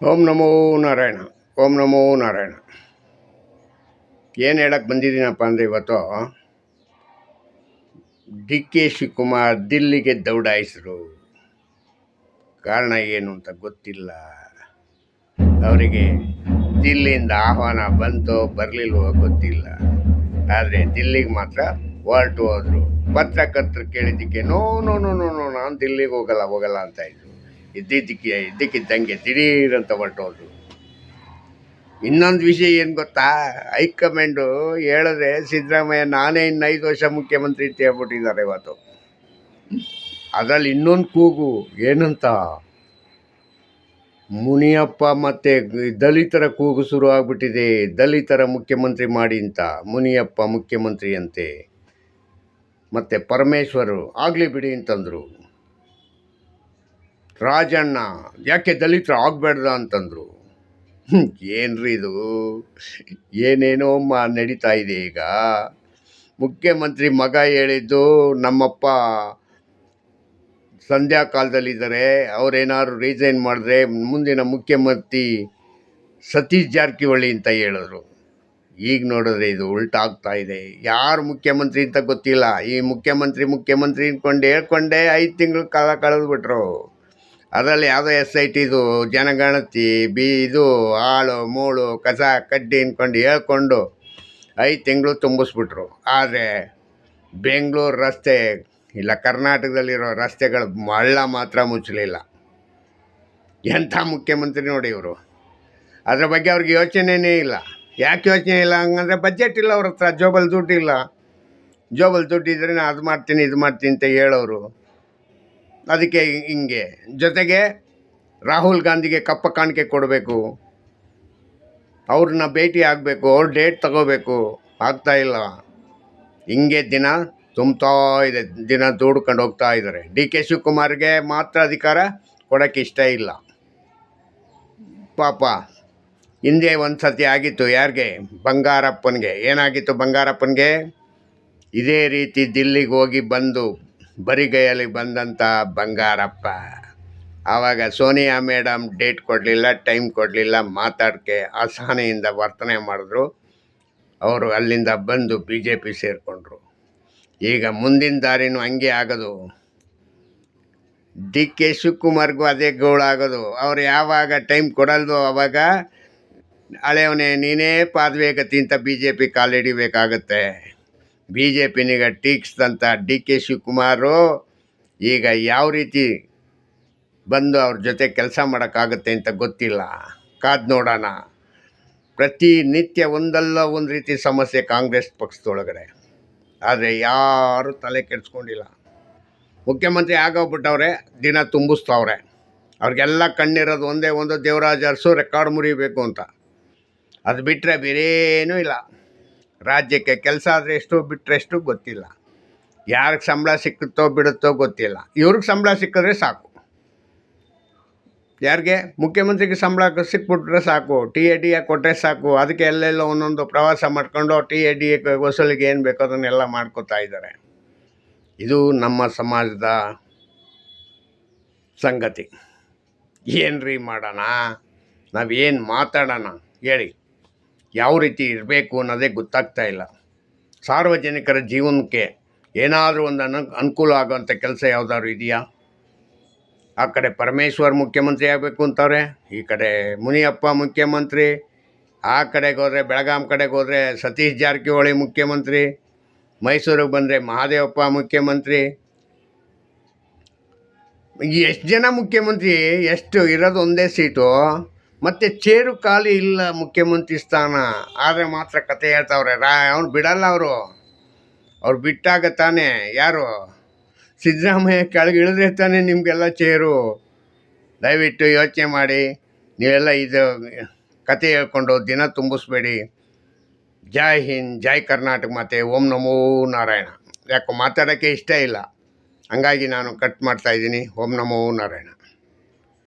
ಓಂ ನಮೋ ನಾರಾಯಣ, ಓಂ ನಮೋ ನಾರಾಯಣ. ಏನು ಹೇಳಕ್ಕೆ ಬಂದಿದ್ದೀನಪ್ಪ ಅಂದರೆ ಇವತ್ತು ಡಿ ಕೆ ಶಿವಕುಮಾರ್ ದಿಲ್ಲಿಗೆ ದೌಡಾಯಿಸರು. ಕಾರಣ ಏನು ಅಂತ ಗೊತ್ತಿಲ್ಲ. ಅವರಿಗೆ ದಿಲ್ಲಿಯಿಂದ ಆಹ್ವಾನ ಬಂತೋ ಬರಲಿಲ್ವೋ ಗೊತ್ತಿಲ್ಲ. ಆದರೆ ದಿಲ್ಲಿಗೆ ಮಾತ್ರ ಹೊರಟು ಹೋದರು. ಪತ್ರಕರ್ತರು ಕೇಳಿದ್ದಕ್ಕೆ, no no no no no, ನಾನು ದಿಲ್ಲಿಗೆ ಹೋಗಲ್ಲ ಹೋಗಲ್ಲ ಅಂತ ಇದ್ರು. ಇದ್ದಿದ್ದಕ್ಕೆ ಇದ್ದಕ್ಕಿದ್ದಂಗೆ ದಿಢೀರಂತ ಹೊರಟೋದ್ರು ಇನ್ನೊಂದು ವಿಷಯ ಏನು ಗೊತ್ತಾ? ಹೈಕಮಾಂಡು ಹೇಳಿದ್ರೆ ಸಿದ್ದರಾಮಯ್ಯ, ನಾನೇ ಇನ್ನು ಐದು ವರ್ಷ ಮುಖ್ಯಮಂತ್ರಿ ಅಂತ ಹೇಳ್ಬಿಟ್ಟಿದ್ದಾರೆ ಇವತ್ತು. ಅದರಲ್ಲಿ ಇನ್ನೊಂದು ಕೂಗು, ಏನಂತ? ಮುನಿಯಪ್ಪ ಮತ್ತು ದಲಿತರ ಕೂಗು ಶುರು ಆಗ್ಬಿಟ್ಟಿದೆ. ದಲಿತರ ಮುಖ್ಯಮಂತ್ರಿ ಮಾಡಿ ಅಂತ, ಮುನಿಯಪ್ಪ ಮುಖ್ಯಮಂತ್ರಿ ಅಂತೆ. ಮತ್ತು ಪರಮೇಶ್ವರು ಆಗಲಿ ಬಿಡಿ ಅಂತಂದರು. ರಾಜಣ್ಣ, ಯಾಕೆ ದಲಿತರು ಆಗಬೇಡ್ದ ಅಂತಂದರು. ಏನ್ರಿ ಇದು? ಏನೇನೋ ಮ ನಡೀತಾ ಇದೆ ಈಗ. ಮುಖ್ಯಮಂತ್ರಿ ಮಗ ಹೇಳಿದ್ದು, ನಮ್ಮಪ್ಪ ಸಂಧ್ಯಾ ಕಾಲದಲ್ಲಿದ್ದಾರೆ. ಅವ್ರೇನಾದ್ರು ರೀಸೈನ್ ಮಾಡಿದ್ರೆ ಮುಂದಿನ ಮುಖ್ಯಮಂತ್ರಿ ಸತೀಶ್ ಜಾರಕಿಹೊಳಿ ಅಂತ ಹೇಳಿದ್ರು. ಈಗ ನೋಡಿದ್ರೆ ಇದು ಉಲ್ಟಾಗ್ತಾ ಇದೆ. ಯಾರು ಮುಖ್ಯಮಂತ್ರಿ ಅಂತ ಗೊತ್ತಿಲ್ಲ. ಈ ಮುಖ್ಯಮಂತ್ರಿ ಮುಖ್ಯಮಂತ್ರಿ ಅಂದ್ಕೊಂಡು ಹೇಳ್ಕೊಂಡೆ ಐದು ತಿಂಗಳು ಕಾಲ ಕಳೆದ್ಬಿಟ್ರು. ಅದರಲ್ಲಿ ಯಾವುದೋ ಎಸ್ ಐ ಟಿದು ಜನಗಣತಿ, ಬಿ ಇದು ಆಳು, ಮೂಳು, ಕಸ, ಕಡ್ಡಿ ಅಂದ್ಕೊಂಡು ಹೇಳ್ಕೊಂಡು ಐದು ತಿಂಗಳು ತುಂಬಿಸ್ಬಿಟ್ರು. ಆದರೆ ಬೆಂಗಳೂರು ರಸ್ತೆ, ಇಲ್ಲ ಕರ್ನಾಟಕದಲ್ಲಿರೋ ರಸ್ತೆಗಳು ಮಳ್ಳ ಮಾತ್ರ ಮುಚ್ಚಲಿಲ್ಲ. ಎಂಥ ಮುಖ್ಯಮಂತ್ರಿ ನೋಡಿ ಇವರು. ಅದರ ಬಗ್ಗೆ ಅವ್ರಿಗೆ ಯೋಚನೆಯೇ ಇಲ್ಲ. ಯಾಕೆ ಯೋಚನೆ ಇಲ್ಲ ಹಂಗಂದ್ರೆ ಬಜೆಟ್ ಇಲ್ಲ ಅವ್ರ ಹತ್ರ, ಜೋಬಲ್ ದುಡ್ಡು ಇಲ್ಲ ಜೋಬಲ್ ದುಡ್ಡು ಇದ್ರೆ ನಾನು ಅದು ಮಾಡ್ತೀನಿ, ಇದು ಮಾಡ್ತೀನಿ ಅಂತ ಹೇಳೋರು. ಅದಕ್ಕೆ ಹಿಂಗೆ. ಜೊತೆಗೆ ರಾಹುಲ್ ಗಾಂಧಿಗೆ ಕಪ್ಪ ಕಾಣಿಕೆ ಕೊಡಬೇಕು. ಅವ್ರನ್ನ ಭೇಟಿ ಆಗಬೇಕು. ಅವ್ರ ಡೇಟ್ ತಗೋಬೇಕು. ಆಗ್ತಾಯಿಲ್ಲ ಹಿಂಗೆ ದಿನ ತುಂಬ್ತಾ ಇದೆ. ದಿನ ದೂಡ್ಕೊಂಡು ಹೋಗ್ತಾ ಇದ್ದಾರೆ. ಡಿ ಕೆ ಶಿವಕುಮಾರ್ಗೆ ಮಾತ್ರ ಅಧಿಕಾರ ಕೊಡೋಕ್ಕೆ ಇಷ್ಟ ಇಲ್ಲ. ಪಾಪ. ಹಿಂದೆ ಒಂದು ಸತಿ ಆಗಿತ್ತು. ಯಾರಿಗೆ? ಬಂಗಾರಪ್ಪನಿಗೆ. ಏನಾಗಿತ್ತು ಬಂಗಾರಪ್ಪನಿಗೆ? ಇದೇ ರೀತಿ ದಿಲ್ಲಿಗೆ ಹೋಗಿ ಬಂದು ಬರಿಗೈಯಲ್ಲಿ ಬಂದಂಥ ಬಂಗಾರಪ್ಪ. ಆವಾಗ ಸೋನಿಯಾ ಮೇಡಮ್ ಡೇಟ್ ಕೊಡಲಿಲ್ಲ, ಟೈಮ್ ಕೊಡಲಿಲ್ಲ ಮಾತಾಡಕ್ಕೆ ಅಸಹನೆಯಿಂದ ವರ್ತನೆ ಮಾಡಿದ್ರು. ಅವರು ಅಲ್ಲಿಂದ ಬಂದು ಬಿ ಜೆ ಪಿ ಸೇರಿಕೊಂಡ್ರು. ಈಗ ಮುಂದಿನ ದಾರಿನೂ ಹಂಗೆ ಆಗೋದು. ಡಿ ಕೆ ಶಿವಕುಮಾರ್ಗೂ ಅದೇ ಗೋಳಾಗೋದು ಅವ್ರು ಯಾವಾಗ ಟೈಮ್ ಕೊಡಲ್ದೋ ಅವಾಗ ಹಳೆಯವನೇ, ನೀನೇ ಪಾದವೇಗತಿ ಅಂತ ಬಿ ಜೆ ಪಿ ಕಾಲಿಡಿಬೇಕಾಗತ್ತೆ ಬಿ ಜೆ ಪಿನಿಗ ಟೀಕ್ಸ್ದಂಥ ಡಿ ಕೆ ಶಿವಕುಮಾರು ಈಗ ಯಾವ ರೀತಿ ಬಂದು ಅವ್ರ ಜೊತೆ ಕೆಲಸ ಮಾಡೋಕ್ಕಾಗುತ್ತೆ ಅಂತ ಗೊತ್ತಿಲ್ಲ. ಕಾದು ನೋಡೋಣ. ಪ್ರತಿನಿತ್ಯ ಒಂದಲ್ಲ ಒಂದು ರೀತಿ ಸಮಸ್ಯೆ ಕಾಂಗ್ರೆಸ್ ಪಕ್ಷದೊಳಗಡೆ. ಆದರೆ ಯಾರೂ ತಲೆ ಕೆಡಿಸ್ಕೊಂಡಿಲ್ಲ. ಮುಖ್ಯಮಂತ್ರಿ ಆಗೋಗ್ಬಿಟ್ಟವ್ರೆ, ದಿನ ತುಂಬಿಸ್ತವ್ರೆ. ಅವ್ರಿಗೆಲ್ಲ ಕಣ್ಣಿರೋದು ಒಂದೇ ಒಂದು ದೇವರಾಜ ಅರಸು, ರೆಕಾರ್ಡ್ ಮುರಿಬೇಕು ಅಂತ. ಅದು ಬಿಟ್ಟರೆ ಬೇರೇನೂ ಇಲ್ಲ. ರಾಜ್ಯಕ್ಕೆ ಕೆಲಸ ಆದರೆ ಎಷ್ಟು ಬಿಟ್ಟರೆ ಎಷ್ಟು ಗೊತ್ತಿಲ್ಲ. ಯಾರಿಗೆ ಸಂಬಳ ಸಿಕ್ಕುತ್ತೋ ಬಿಡುತ್ತೋ ಗೊತ್ತಿಲ್ಲ. ಇವ್ರಿಗೆ ಸಂಬಳ ಸಿಕ್ಕಿದ್ರೆ ಸಾಕು. ಯಾರಿಗೆ? ಮುಖ್ಯಮಂತ್ರಿಗೆ ಸಂಬಳ ಸಿಕ್ಬಿಟ್ರೆ ಸಾಕು. ಟಿ ಎ ಡಿ ಎ ಕೊಟ್ಟರೆ ಸಾಕು. ಅದಕ್ಕೆ ಎಲ್ಲೆಲ್ಲ ಒಂದೊಂದು ಪ್ರವಾಸ ಮಾಡ್ಕೊಂಡು ಟಿ ಎ ಡಿ ಎ ವಸೂಲಿಗೆ ಏನು ಬೇಕೋ ಅದನ್ನೆಲ್ಲ ಮಾಡ್ಕೋತಾ ಇದ್ದಾರೆ. ಇದು ನಮ್ಮ ಸಮಾಜದ ಸಂಗತಿ. ಏನು ರೀ ಮಾಡೋಣ ನಾವೇನು ಮಾತಾಡೋಣ? ಹೇಳಿ. ಯಾವ ರೀತಿ ಇರಬೇಕು ಅನ್ನೋದೇ ಗೊತ್ತಾಗ್ತಾ ಇಲ್ಲ. ಸಾರ್ವಜನಿಕರ ಜೀವನಕ್ಕೆ ಏನಾದರೂ ಒಂದು ಅನು, ಅನುಕೂಲ ಆಗುವಂಥ ಕೆಲಸ ಯಾವುದಾದ್ರು ಇದೆಯಾ? ಆ ಕಡೆ ಪರಮೇಶ್ವರ್ ಮುಖ್ಯಮಂತ್ರಿ ಆಗಬೇಕು ಅಂತಾರೆ, ಈ ಕಡೆ ಮುನಿಯಪ್ಪ ಮುಖ್ಯಮಂತ್ರಿ, ಆ ಕಡೆಗೆ ಹೋದರೆ ಬೆಳಗಾಂ ಕಡೆಗೆ ಹೋದರೆ ಸತೀಶ್ ಜಾರಕಿಹೊಳಿ ಮುಖ್ಯಮಂತ್ರಿ, ಮೈಸೂರಿಗೆ ಬಂದರೆ ಮಹಾದೇವಪ್ಪ ಮುಖ್ಯಮಂತ್ರಿ. ಎಷ್ಟು ಜನ ಮುಖ್ಯಮಂತ್ರಿ, ಎಷ್ಟು ಇರೋದು ಒಂದೇ ಸೀಟು? ಮತ್ತು ಚೇರು ಖಾಲಿ ಇಲ್ಲ ಮುಖ್ಯಮಂತ್ರಿ ಸ್ಥಾನ. ಆದರೆ ಮಾತ್ರ ಕತೆ ಹೇಳ್ತಾವ್ರೆ, ರಾ, ಅವ್ನು ಬಿಡಲ್ಲ ಅವರು. ಅವ್ರು ಬಿಟ್ಟಾಗ ತಾನೇ, ಯಾರು? ಸಿದ್ದರಾಮಯ್ಯ ಕೆಳಗೆ ಇಳಿದ್ರೆ ತಾನೇ ನಿಮಗೆಲ್ಲ ಚೇರು. ದಯವಿಟ್ಟು ಯೋಚನೆ ಮಾಡಿ, ನೀವೆಲ್ಲ ಇದು ಕತೆ ಹೇಳ್ಕೊಂಡು ದಿನ ತುಂಬಿಸ್ಬೇಡಿ. ಜೈ ಹಿಂದ್, ಜೈ ಕರ್ನಾಟಕ ಮಾತೆ, ಓಂ ನಮೋ ನಾರಾಯಣ. ಯಾಕೋ ಮಾತಾಡೋಕ್ಕೆ ಇಷ್ಟ ಇಲ್ಲ. ಹಂಗಾಗಿ ನಾನು ಕಟ್ ಮಾಡ್ತಾಯಿದ್ದೀನಿ ಓಂ ನಮೋ ನಾರಾಯಣ.